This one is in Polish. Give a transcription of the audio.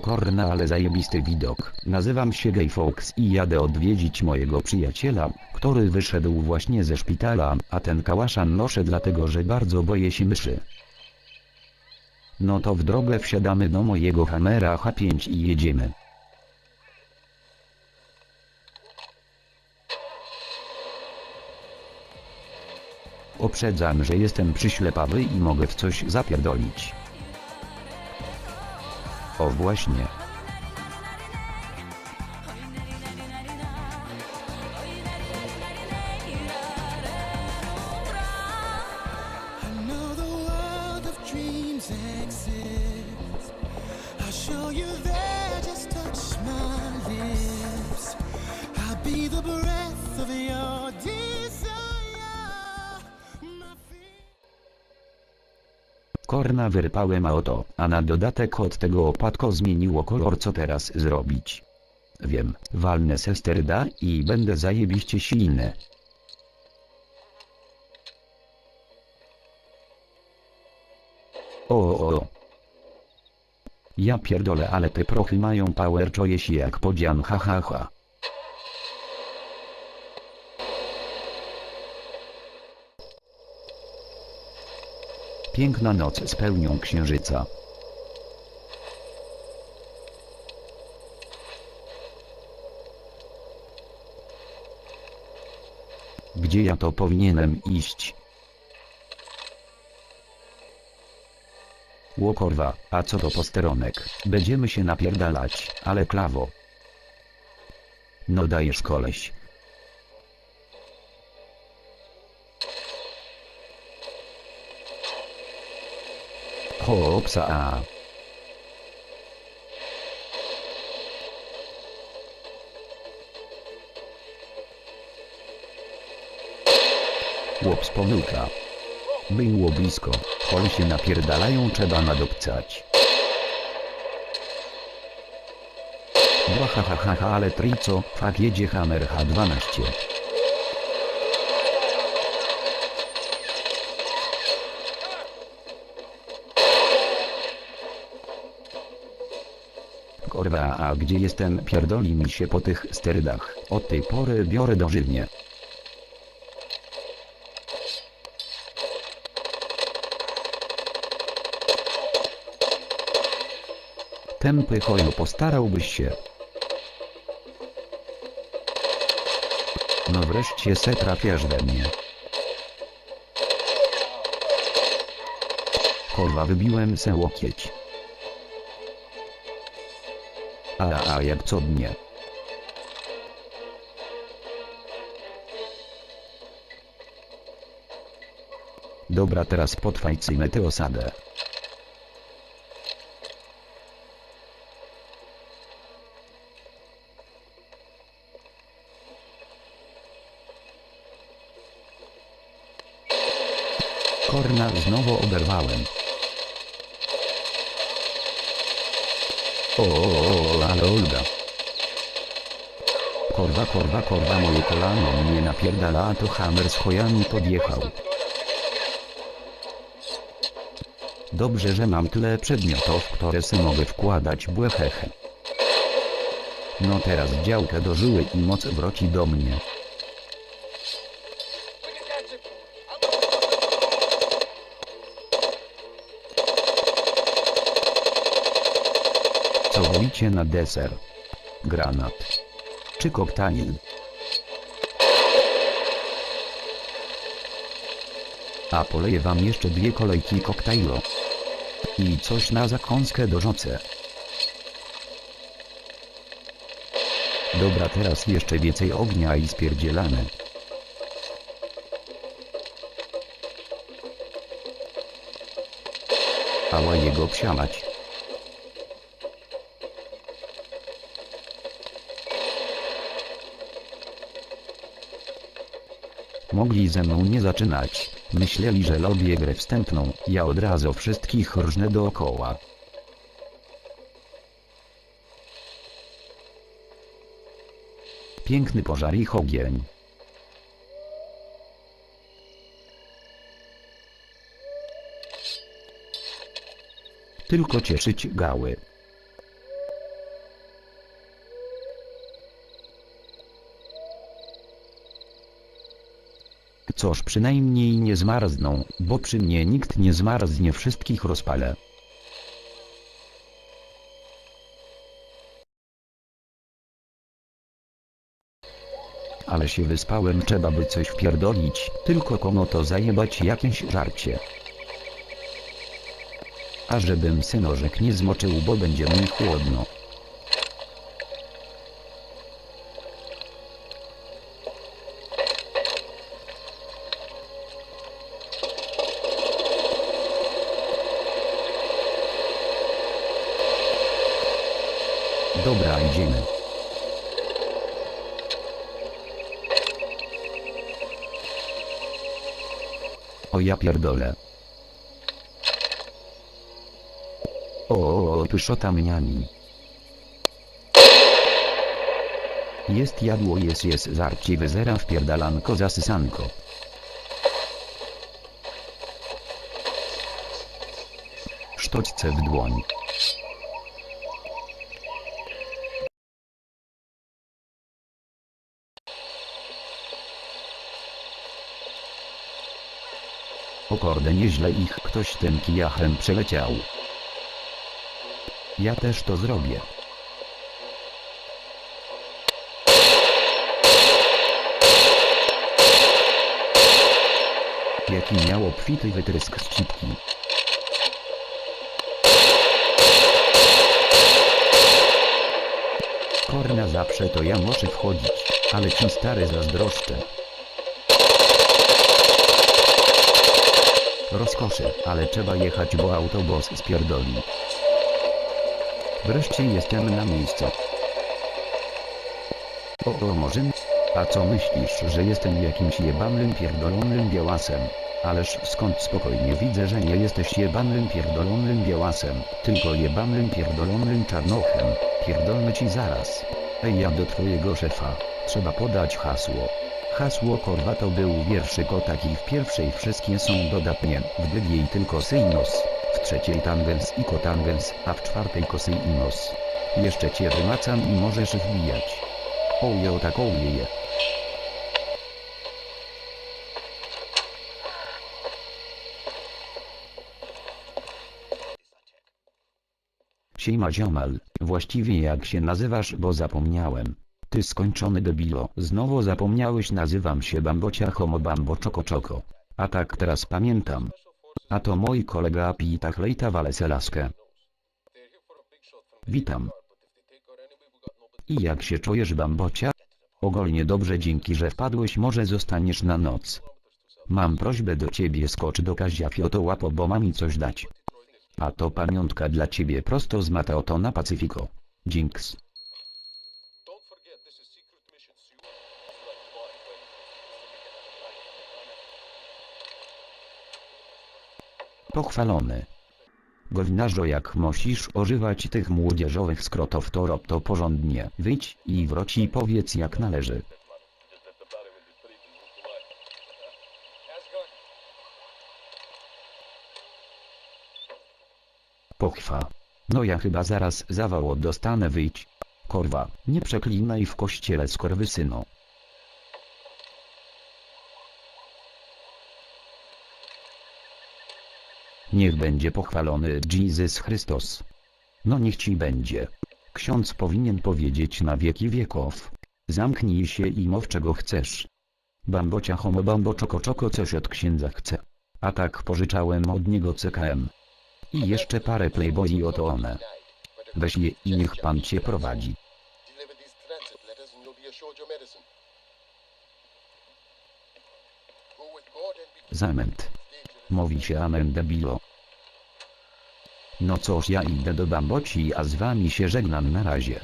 korna ale zajebisty widok. Nazywam się Gay Fox i jadę odwiedzić mojego przyjaciela, który wyszedł właśnie ze szpitala, a ten kałaszan noszę dlatego, że bardzo boję się myszy. No to w drogę wsiadamy do mojego Hammera H5 i jedziemy. Uprzedzam, że jestem przyślepawy i mogę w coś zapierdolić. O właśnie. Korna wyrpałem auto, a na dodatek od tego opadko zmieniło kolor co teraz zrobić. Wiem, walnę sesterda i będę zajebiście silny. O, o, o. Ja pierdolę, ale te prochy mają power, się jak podzian, ha ha ha. Piękna noc z pełnią księżyca. Gdzie ja to powinienem iść? Łokorwa, a co to posteronek? Będziemy się napierdalać, ale klawo. No dajesz koleś. Hopsa. Łops pomyłka. Było blisko, chole się napierdalają trzeba nadobcać. Błahahaha ale trico, fak jedzie Hammer H12. Korwa, a gdzie jestem pierdoli mi się po tych sterydach. Od tej pory biorę dożywnie. Tępy choju postarałbyś się. No wreszcie se trafiasz we mnie. Kurwa wybiłem se łokieć. A, a jak co dnie. Dobra teraz potrwajcyjmy tę osadę. Korna znowu oberwałem. O, Olga. Korwa, korwa, korwa, moje kolano mnie napierdala, a to hammer z chojami podjechał. Dobrze, że mam tyle przedmiotów, które se mogę wkładać błeheche. No teraz działkę dożyły i moc wróci do mnie. Wolicie na deser? Granat. Czy koktajl? A poleję wam jeszcze dwie kolejki koktajlu. I coś na zakąskę do żoce. Dobra teraz jeszcze więcej ognia i spierdzielamy. Ała jego psiamać. Mogli ze mną nie zaczynać. Myśleli, że lubię grę wstępną. Ja od razu wszystkich rżnę dookoła. Piękny pożar i ogień. Tylko cieszyć gały. Coż przynajmniej nie zmarzną, bo przy mnie nikt nie zmarznie wszystkich rozpalę. Ale się wyspałem trzeba by coś wpierdolić, tylko komu to zajebać jakieś żarcie. A żebym synożek nie zmoczył bo będzie mi chłodno. Dobra idziemy. O ja pierdolę. O, o, o pyszota. Jest jadło jest jest zarci wyzera wpierdalanko zasysanko. Sztoćce w dłoń. O korde nieźle ich ktoś tym kijachem przeleciał. Ja też to zrobię. Jaki miał obfity wytrysk z cipki. Korna zawsze to ja muszę wchodzić, ale ci stary zazdroszczę. Rozkoszy, ale trzeba jechać bo autobus spierdoli. Wreszcie jestem na miejscu. O, o może? A co myślisz, że jestem jakimś jebanym pierdolonym białasem? Ależ skąd spokojnie widzę, że nie jesteś jebanym pierdolonym białasem, tylko jebanym pierdolonym czarnochem. Pierdolmy ci zaraz. Ej ja do twojego szefa. Trzeba podać hasło. Hasło korwa to był wierszyk o taki w pierwszej wszystkie są dodatnie, w drugiej tylko synos, w trzeciej tangens i kotangens, a w czwartej kosy i nos. Jeszcze cię wymacam i możesz wbijać. Oje o tak ojeje. Siema ziomal, właściwie jak się nazywasz bo zapomniałem. Ty skończony debilo, znowu zapomniałeś nazywam się Bambocia Homo Bambo Czoko Czoko. A tak teraz pamiętam. A to mój kolega Pita Chlejta Waleselaskę. Witam. I jak się czujesz Bambocia? Ogólnie dobrze dzięki że wpadłeś może zostaniesz na noc. Mam prośbę do ciebie skocz do Kazia Fiotołapo bo ma mi coś dać. A to pamiątka dla ciebie prosto z Mateoto na Pacyfiko. Jinx. Pochwalony. Gowinarzo jak musisz używać tych młodzieżowych skrotów to rob to porządnie. Wyjdź i wróć i powiedz jak należy. Pochwa. No ja chyba zaraz zawało dostanę wyjdź. Korwa, nie przeklinaj w kościele skorwysyno. Niech będzie pochwalony Jezus Chrystus. No niech ci będzie. Ksiądz powinien powiedzieć na wieki wieków. Zamknij się i mów czego chcesz. Bambocia homo bambo czoko czoko coś od księdza chce. A tak pożyczałem od niego CKM. I jeszcze parę playboyi oto one. Weź je i niech pan cię prowadzi. Zamęt. Mówi się amen debilo. No cóż ja idę do bamboci a z wami się żegnam na razie.